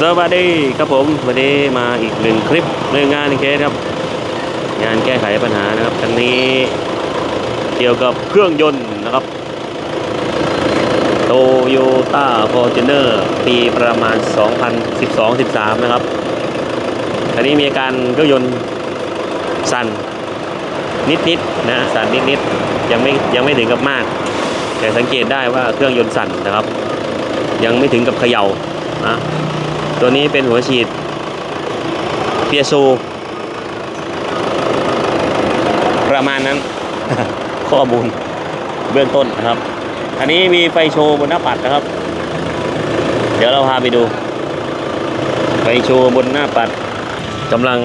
สวัสดีครับผมวันนี้มาอีกหนึ่งคลิปเรื่องงานเคสครับ งานแก้ไขปัญหานะครับครั้งนี้เกี่ยวกับเครื่องยนต์นะครับโตโยต้าฟอร์จูเนอร์ปีประมาณ 2012-13 นะครับคันนี้มีอาการเครื่องยนต์สั่นนิดๆนะสั่นนิดๆยังไม่ยังไม่ถึงกับมาก แต่สังเกตได้ว่าเครื่องยนต์สั่นนะครับ ยังไม่ถึงกับเขย่านะ ตัวนี้เป็นหัวฉีดเปียโซประมาณนั้น ข้อมูลเบื้องต้นนะครับ อันนี้มีไฟโชว์บนหน้าปัดนะครับ เดี๋ยวเราพาไปดู ไฟโชว์บนหน้าปัดกำลัง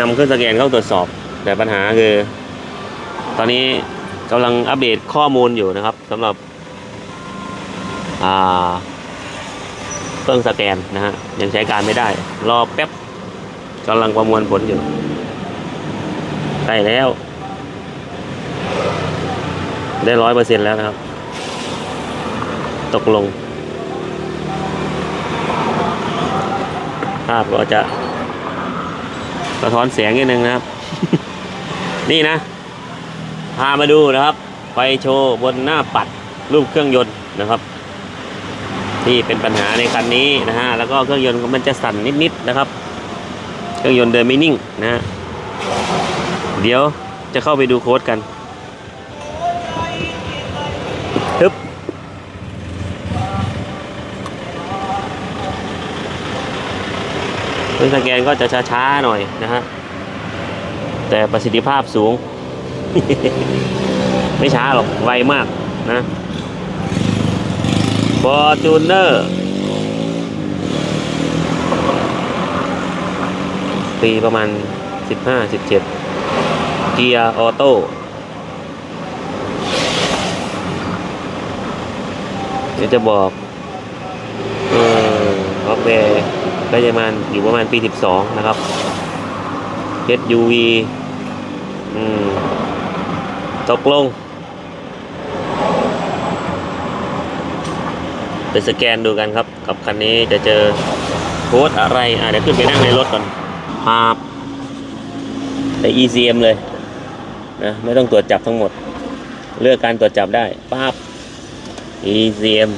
นำเครื่องสแกนเข้าตรวจสอบ แต่ปัญหาคือ ตอนนี้กำลังอัปเดตข้อมูลอยู่นะครับสำหรับ อ่า เครื่องสแกนนะฮะยังใช้การไม่ได้ รอแป๊บกำลังประมวลผลอยู่ใกล้แล้ว ได้ร้อยเปอร์เซ็นต์แล้วนะครับ ตกลง ภาพก็จะสะท้อนแสงนิดนึงนะครับ นี่นะ พามาดูนะครับ ไฟโชว์บนหน้าปัดรูปเครื่องยนต์นะครับ ที่เป็นปัญหาในคันนี้นะฮะแล้วก็เครื่องยนต์มันจะสั่นนิดๆนะครับ เครื่องยนต์เดินไม่นิ่งนะฮะเดี๋ยวจะเข้าไปดูโค้ดกันฮึบเครื่องสแกนก็จะช้าๆหน่อยนะฮะแต่ประสิทธิภาพสูง ไม่ช้าหรอกไวมากนะ ฟอร์จูเนอร์ปีประมาณ 15 17 เกียร์ออโต้เดี๋ยวจะบอก เออฮอปแวร์ก็จะมาอยู่ประมาณปี 12 นะครับ SUV อืมตกลง ไปสแกนดูกันครับ กับคันนี้จะเจอโค้ดอะไร อะเดี๋ยวขึ้นไปนั่งในรถก่อนภาพใน ECM เลยนะไม่ต้องตรวจจับทั้งหมด เลือกการตรวจจับได้ปั๊บ ECM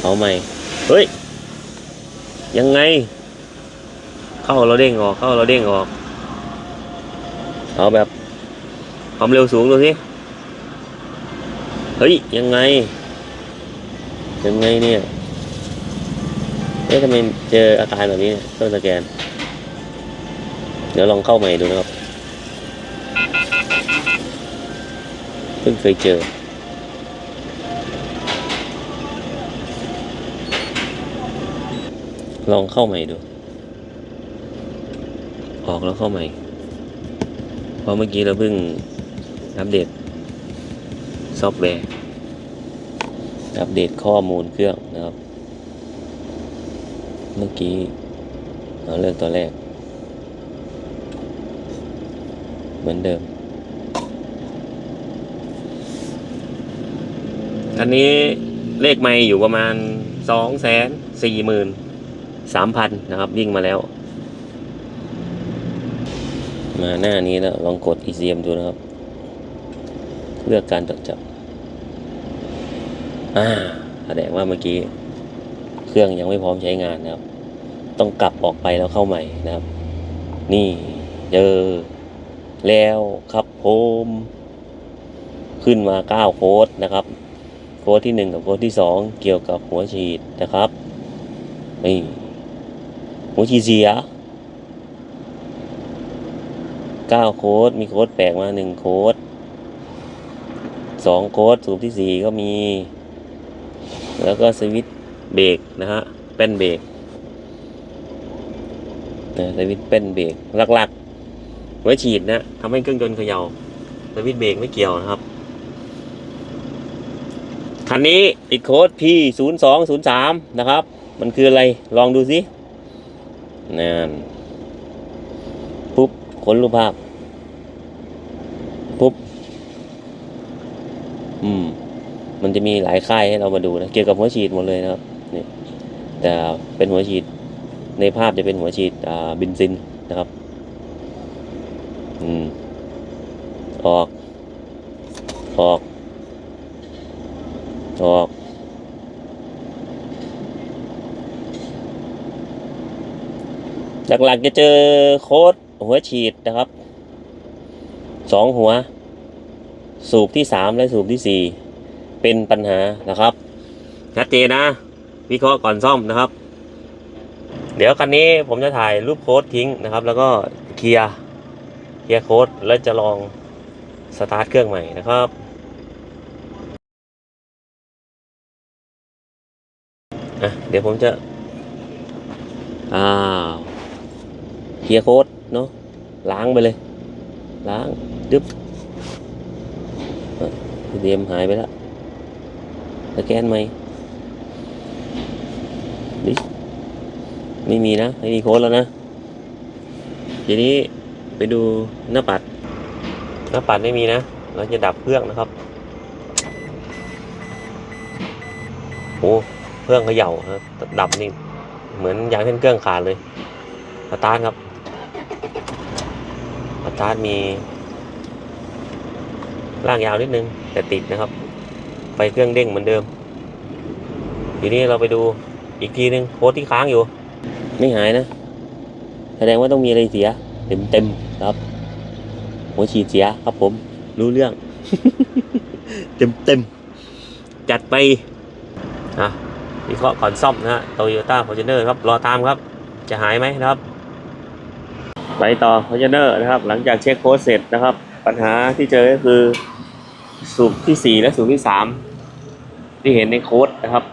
เอาใหม่ เฮ้ย ยังไง เข้าเราเด้งออก เข้าเราเด้งออก เอาแบบความเร็วสูงดูสิ เฮ้ย ยังไง ยังไงเนี่ยเอ๊ะทำไมเจออาการแบบนี้ต้องสแกน เดี๋ยวลองเข้าใหม่ดูนะครับ เพิ่งเคยเจอลองเข้าใหม่ดู ออกแล้วเข้าใหม่ เพราะเมื่อกี้เราเพิ่งอัปเดต ซอฟต์แวร์อัปเดตข้อมูลเครื่องนะครับ เมื่อกี้เราเลือกตัวแรก เหมือนเดิม อันนี้เลขไม่อยู่ประมาณสองแสนสี่หมื่นสามพันนะครับ วิ่งมาแล้ว มาหน้านี้แล้วลองกด ECM ดูนะครับ เลือกการตรวจจับอ่าแสดงว่าเมื่อกี้เครื่องยังไม่พร้อมใช้งานนะครับ ต้องกลับออกไปแล้วเข้าใหม่นะครับ นี่เจอแล้วครับผมขึ้นมาเก้าโค้ดนะครับ โค้ดที่หนึ่งกับโค้ดที่สองเกี่ยวกับหัวฉีดนะครับนี่หัวฉีดเสียเก้าโค้ดมีโค้ดแปลกมาหนึ่งโค้ด สองโค้ดสูบที่สี่ก็มี แล้วก็สวิตเบรกนะฮะแป้นเบรกนะสวิตช์แป้นเบรกหลักๆ ไว้ฉีดนะทำให้เครื่องยนต์เขย่าสวิตเบรกไม่เกี่ยวนะครับ คันนี้ติดโค้ด P 0 2 0 3นะครับ มันคืออะไรลองดูสินั่นปุ๊บค้นรูปภาพ ปุ๊บ อื มันจะมีหลายค่ายให้เรามาดูนะเกี่ยวกับหัวฉีดหมดเลยนะครับนี่แต่เป็นหัวฉีดในภาพจะเป็นหัวฉีดอ่าบินซินนะครับอืมออก ออก ออก หลักๆจะเจอโค้ดหัวฉีดนะครับสองหัว สูบที่สามและสูบที่สี่ เป็นปัญหานะครับ ชัดเจนนะ วิเคราะห์ก่อนซ่อมนะครับ เดี๋ยวคันนี้ผมจะถ่ายรูปโค้ดทิ้งนะครับ แล้วก็เคลียร์เคลียร์โค้ดแล้วจะลองสตาร์ทเครื่องใหม่นะครับะเดี๋ยวผมจะอ้าวเคลียร์โค้ดเนาะ ล้างไปเลย ล้าง ดึบเดียมหายไปแล้ว สแกนไหมไม่มีนะ ไม่มีโค้ดแล้วนะ ทีนี้ไปดูหน้าปัด หน้าปัดไม่มีนะ เราจะดับเครื่องนะครับโอ้เครื่องเขย่าดับนี่เหมือนยางเส้นเครื่องขาดเลยสตาร์ทครับสตาร์ทมีลากยาวนิดนึงแต่ติดนะครับ ไฟเครื่องเด้งเหมือนเดิม ทีนี้เราไปดูอีกทีนึงโค้ดที่ค้างอยู่ ไม่หายนะ แสดงว่าต้องมีอะไรเสีย เต็มเต็มครับหัวฉีดเสียครับผม รู้เรื่อง เต็มเต็มจัดไปอะวิเคราะห์ก่อนซ่อมนะฮะโตโยต้าฟอร์จูเนอร์ครับ รอตามครับ จะหายไหมนะครับ ไปต่อฟอร์จูเนอร์นะครับ หลังจากเช็คโค้ดเสร็จนะครับ ปัญหาที่เจอก็คือ สูบที่4และสูบที่3ที่เห็นในโค้ดนะครับ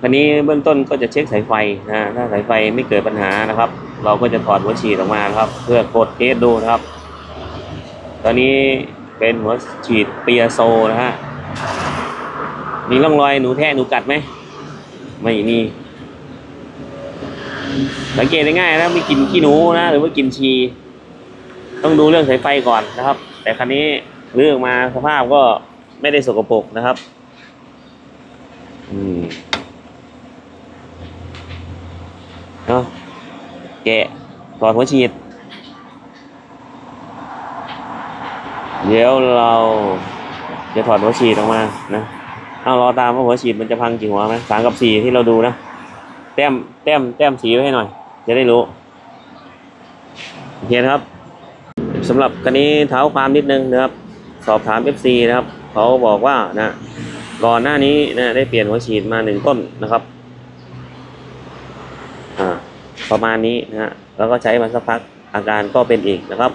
คันนี้เบื้องต้นก็จะเช็คสายไฟนะถ้าสายไฟไม่เกิดปัญหานะครับ เราก็จะถอดหัวฉีดออกมาครับ เพื่อกดเทสดูนะครับ ตอนนี้เป็นหัวฉีดเปียโซนะฮะมีร่องรอยหนูแท้หนูกัดไหมไม่มีสังเกตได้ง่ายนะมีกลิ่นขี้หนูนะหรือว่ากลิ่นชี ต้องดูเรื่องสายไฟก่อนนะครับ แต่คันนี้ รื่องมาสภาพก็ไม่ได้สกปรกนะครับอืมเอาแกะถอดหัวฉีด เดี๋ยวเราจะถอดหัวฉีดออกมานะเอารอตามว่าหัวฉีดมันจะพังกี่หัวไหมสามกับสี่ที่เราดูนะแต้มแต้มแต้มสีไว้ให้หน่อย จะได้รู้โอเคนครับสำหรับคันนี้เท้าความนิดนึงนะครับ สอบถาม FC นะครับเขาบอกว่านะก่อนหน้านี้นะได้เปลี่ยนหัวฉีดมาหนึ่งต้นนะครับอ่าประมาณนี้นะฮะแล้วก็ใช้มาสักพักอาการก็เป็นอีกนะครับ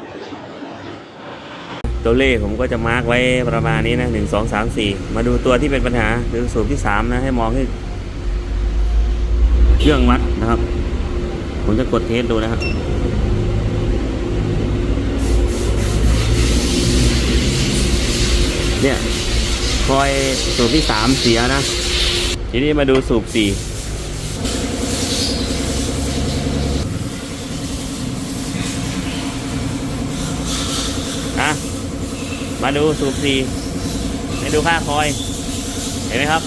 ตัวเลขผมก็จะมาร์กไว้ประมาณนี้นะหนึ่งสองสามสี่มาดูตัวที่เป็นปัญหาหรือสูบที่สามนะให้มองให้เครื่องวัดนะครับ ผมจะกดเทสดูนะครับ เนี่ยคอยสูบที่สามเสียนะ ทีนี้มาดูสูบสี่ะมาดูสูบสี่ให้ดูค่าคอย เห็นไหมครับ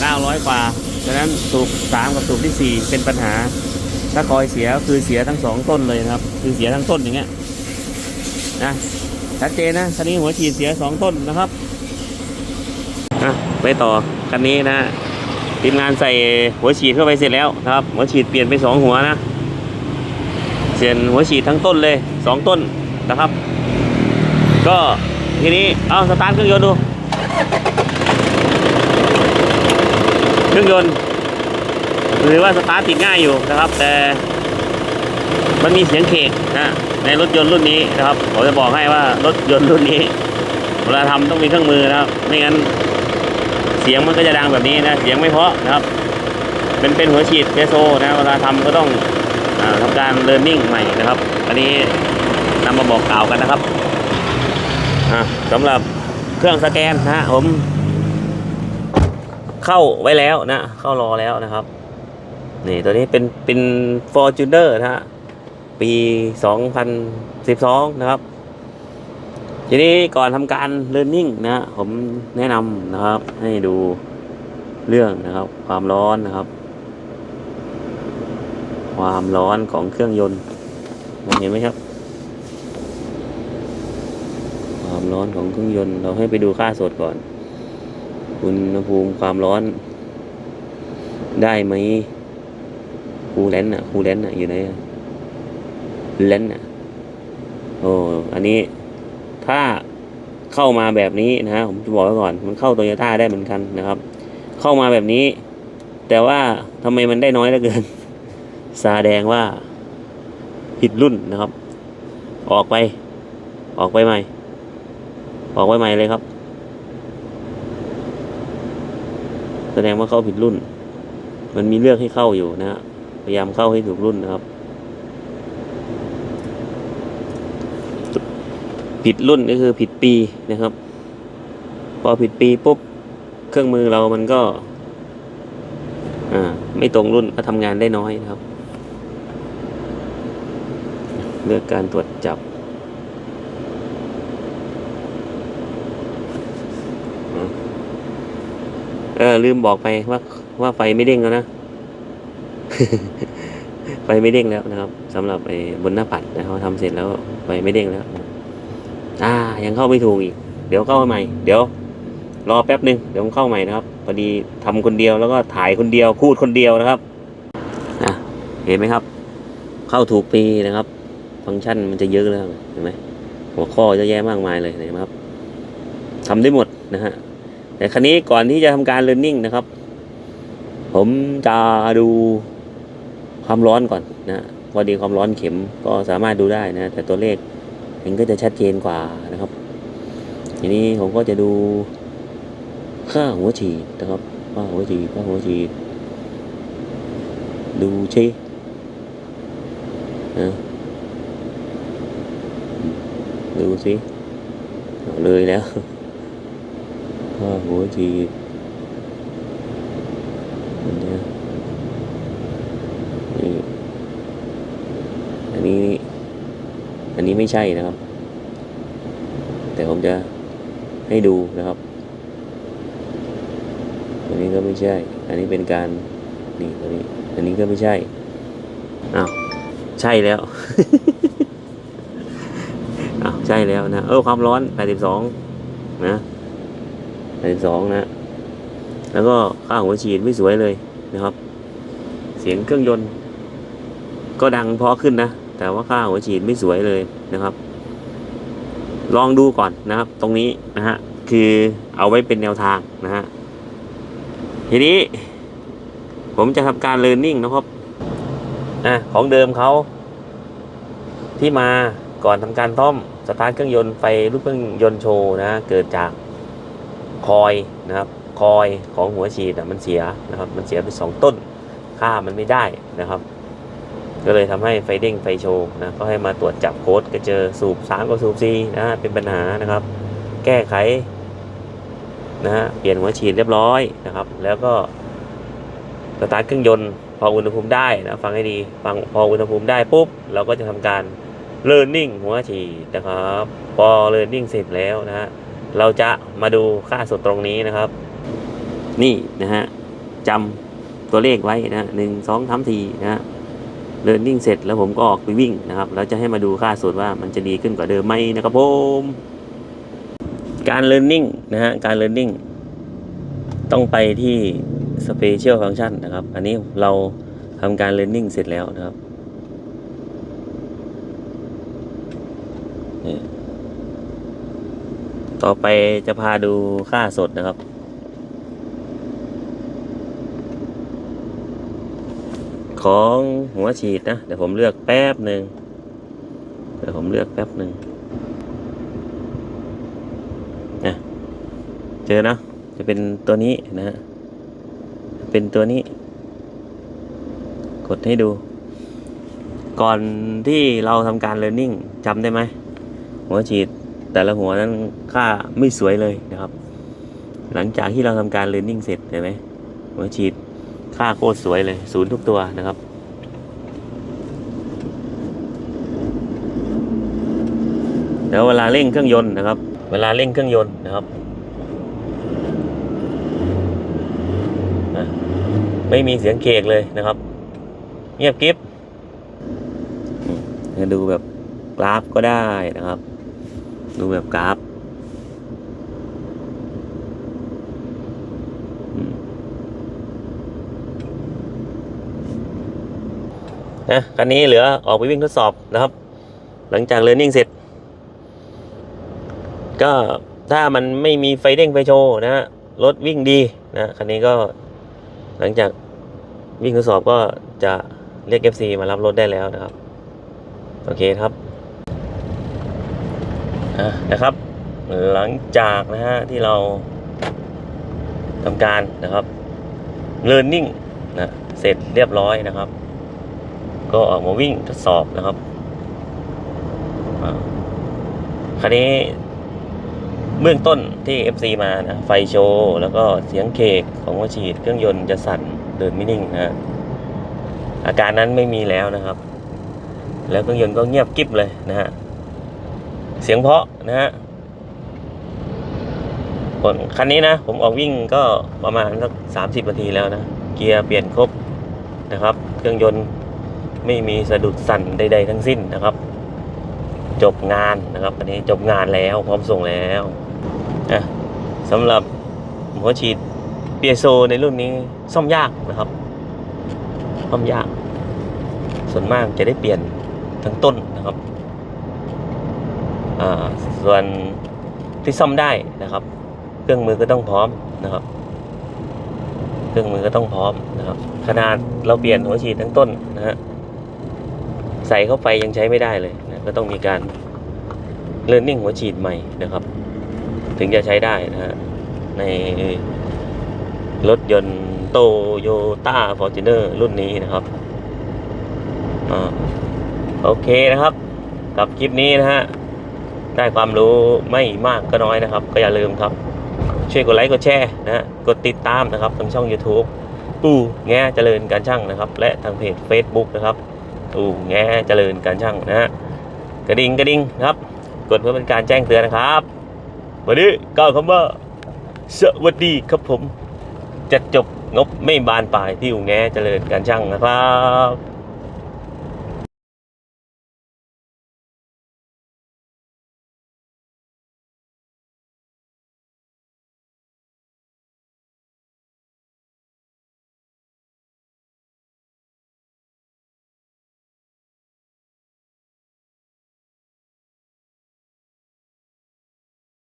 900 กว่า ฉะนั้นสูบ3 กับสูบที่ 4 เป็นปัญหา ถ้าคอยเสียก็คือเสียทั้งสองต้นเลยนะครับ คือเสียทั้งต้นอย่างเงี้ยนะ ชัดเจนนะคันนี้หัวฉีดเสียสองต้นนะครับอะไปต่อคันนี้นะทีมงานใส่หัวฉีดเข้าไปเสร็จแล้วนะครับ หัวฉีดเปลี่ยนไปสองหัวนะเปลี่ยนหัวฉีดทั้งต้นเลยสองต้นนะครับ ก็ทีนี้เอาสตาร์ทเครื่องยนต์ดูเครื่องยนต์หรือว่าสตาร์ทติดง่ายอยู่นะครับ แต่ มันมีเสียงเคกนะในรถยนต์รุ่นนี้นะครับผมจะบอกให้ว่ารถยนต์รุ่นนี้เวลาทำต้องมีเครื่องมือนะครับไม่งั้นเสียงมันก็จะดังแบบนี้นะเสียงไม่เพาะนะครับ เป็นเป็นหัวฉีดเทโซนะเวลาทำก็ต้องอาทำการเรียนรู้ใหม่นะครับ อันนี้นำมาบอกกล่าวกันนะครับอะสำหรับเครื่องสแกนนะฮะผม เข้าไว้แล้วนะ เข้ารอแล้วนะครับ นี่ตัวนี้เป็นเป็น Fortuner นะฮะ ปี 2012 นะครับ ทีนี้ก่อนทำการ learning นะฮะผมแนะนำนะครับ ให้ดูเรื่องนะครับ ความร้อนนะครับ ความร้อนของเครื่องยนต์มองเห็นไหมครับ ความร้อนของเครื่องยนต์เราให้ไปดูค่าสดก่อน อุณหภูมิความร้อน ได้ไหมคูลเลนต์อะคูลเลนต์อะอยู่ไหนอะ เลนต์อะโอ้อันนี้ถ้าเข้ามาแบบนี้นะฮะผมจะบอกไว้ก่อน มันเข้าโตโยต้าได้เหมือนกันนะครับ เข้ามาแบบนี้ แต่ว่าทำไมมันได้น้อยเหลือเกินแดงว่าผิดรุ่นนะครับ ออกไป ออกไปใหม่ ออกไปใหม่เลยครับ แสดงว่าเข้าผิดรุ่น มันมีเลือกให้เข้าอยู่นะฮะพยายามเข้าให้ถูกรุ่นนะครับ ผิดรุ่นก็คือผิดปีนะครับ พอผิดปีปุ๊บเครื่องมือเรามันก็อ่าไม่ตรงรุ่นก็ทำงานได้น้อยนะครับ เลือกการตรวจจับเออลืมบอกไปว่าว่าไฟไม่เด้งแล้วนะ ไฟไม่เด้งแล้วนะครับสำหรับไอ้บนหน้าปัดนะเขาทำเสร็จแล้วไฟไม่เด้งแล้ว ยังเข้าไม่ถูกอีก เดี๋ยวเข้าใหม่ เดี๋ยว รอแป๊บหนึ่งเดี๋ยวผมเข้าใหม่นะครับ พอดีทำคนเดียวแล้วก็ถ่ายคนเดียวพูดคนเดียวนะครับอะเห็นไหมครับ เข้าถูกปีนะครับ ฟังก์ชันมันจะเยอะแล้วเห็นไหมหัวข้อเยอะแยะมากมายเลยเห็นไหมครับทำได้หมดนะฮะแต่ครั้นี้ก่อนที่จะทำการ learning นะครับ ผมจะดูความร้อนก่อนนะพอดีความร้อนเข็มก็สามารถดูได้นะ แต่ตัวเลข เห็นก็จะชัดเจนกว่านะครับ ทีนี้ผมก็จะดูค่าหัวฉีดนะครับค่าหัวฉีดค่าหัวฉีด ดูชินะดูสิเลยแล้วค่าหัวฉีดอันเนี้ยนี่อันนี้ อั นนี้ไม่ใช่นะครับ แต่ผมจะให้ดูนะครับ อันนี้ก็ไม่ใช่ อันนี้เป็นการนี่อันนี้ อันนี้ก็ไม่ใช่อ้าวใช่แล้วอ้าวใช่แล้วนะ เออความร้อน 82 นะ82 นะ แล้วก็ค่าหัวฉีดไม่สวยเลยนะครับ เสียงเครื่องยนต์ ก็ดังเพอขึ้นนะ แต่ว่าค่าหัวฉีดไม่สวยเลยนะครับ ลองดูก่อนนะครับ ตรงนี้นะฮะคือเอาไว้เป็นแนวทางนะฮะทีนี้ ผมจะทำการ learning นะครับอะของเดิมเขาที่มาก่อนทำการซ่อมสตาร์ทเครื่องยนต์ไฟลูกเครื่องยนต์โชว์นะเกิดจากคอยนะครับคอยของหัวฉีดอะมันเสียนะครับ มันเสียไปสองต้น ค่ามันไม่ได้นะครับ ก็เลยทำให้ไฟเด้งไฟโชว์นะก็ให้มาตรวจจับโค้ดก็เจอสูบ3กับสูบ4นะฮะเป็นปัญหานะครับ แก้ไขนะฮะเปลี่ยนหัวฉีดเรียบร้อยนะครับ แล้วก็สตาร์ทเครื่องยนต์พออุณหภูมิได้นะฟังให้ดีฟังพออุณหภูมิได้ปุ๊บเราก็จะทำการ learning หัวฉีดนะครับพอ learning เสร็จแล้วนะฮะเราจะมาดูค่าสดตรงนี้นะครับ นี่นะฮะจำตัวเลขไว้นะหนึ่งสองสามสี่นะฮะ learning เสร็จแล้วผมก็ออกไปวิ่งนะครับ แล้วจะให้มาดูค่าสดว่ามันจะดีขึ้นกว่าเดิมไหมนะครับผม การ learning นะฮะ การ learning ต้องไปที่ special function นะครับ อันนี้เราทำการ learning เสร็จแล้วนะครับต่อไปจะพาดูค่าสดนะครับ ของหัวฉีดนะเดี๋ยวผมเลือกแป๊บหนึ่งเดี๋ยวผมเลือกแป๊บหนึ่งนะเจอนะจะเป็นตัวนี้นะฮะเป็นตัวนี้ กดให้ดู ก่อนที่เราทำการ learning จำได้ไหมหัวฉีดแต่ละหัวนั้นค่าไม่สวยเลยนะครับ หลังจากที่เราทำการ learning เสร็จเห็นไหมหัวฉีด ค่าโคตรสวยเลยศูนย์ทุกตัวนะครับ เดี๋ยวเวลาเร่งเครื่องยนต์นะครับ เวลาเร่งเครื่องยนต์นะครับไม่มีเสียงเคกเลยนะครับ เงียบกริบจะดูแบบกราฟก็ได้นะครับ ดูแบบกราฟ นะคันนี้เหลือออกไปวิ่งทดสอบนะครับ หลังจากเรียนนิ่งเสร็จ ก็ถ้ามันไม่มีไฟเด้งไฟโชว์นะฮะรถวิ่งดีนะคันนี้ก็หลังจากวิ่งทดสอบก็จะเรียก FC มารับรถได้แล้วนะครับ โอเคครับนะครับ หลังจากนะฮะที่เราทำการนะครับ learning นะเสร็จเรียบร้อยนะครับ ก็ออกมาวิ่งทดสอบนะครับอ่าคันนี้เบื้องต้นที่ FC มานะไฟโชว์แล้วก็เสียงเคกของหัวฉีดเครื่องยนต์จะสั่นเดินไม่นิ่งนะฮะอาการนั้นไม่มีแล้วนะครับ แล้วเครื่องยนต์ก็เงียบกิ๊บเลยนะฮะเสียงเพาะนะฮะผลคันนี้นะผมออกวิ่งก็ประมาณสักสามสิบนาทีแล้วนะ เกียร์เปลี่ยนครบนะครับ เครื่องยนต์ ไม่มีสะดุดสั่นใด ๆ ทั้งสิ้นนะครับ จบงานนะครับอันนี้จบงานแล้วพร้อมส่งแล้วนะสำหรับหัวฉีดเปียโซในรุ่นนี้ซ่อมยากนะครับซ่อมยาก ส่วนมากจะได้เปลี่ยนทั้งต้นนะครับส่วนที่ซ่อมได้นะครับ เครื่องมือก็ต้องพร้อมนะครับ เครื่องมือก็ต้องพร้อมนะครับ ขนาดเราเปลี่ยนหัวฉีดทั้งต้นนะฮะ ใส่เข้าไปยังใช้ไม่ได้เลยนะก็ต้องมีการเลิร์นนิ่งหัวฉีดใหม่นะครับ ถึงจะใช้ได้นะฮะในรถยนต์โตโยต้าฟอร์จูเนอร์รุ่นนี้นะครับอโอเคนะครับ กับคลิปนี้นะฮะได้ความรู้ไม่มากก็น้อยนะครับ ก็อย่าลืมครับ ช่วยกดไลค์กดแชร์นะฮะกดติดตามนะครับทางช่อง YouTube ปู่แง่เจริญการช่างนะครับ และทางเพจ Facebook นะครับ อู้แง่เจริญการช่างนะฮะกระดิ่งกระดิ่งครับ กดเพื่อเป็นการแจ้งเตือนนะครับ วันนี้ก้าวคำว่าสวัสดีครับผมจะจบงบไม่บานปลายที่อู่แง่เจริญการช่างนะครับ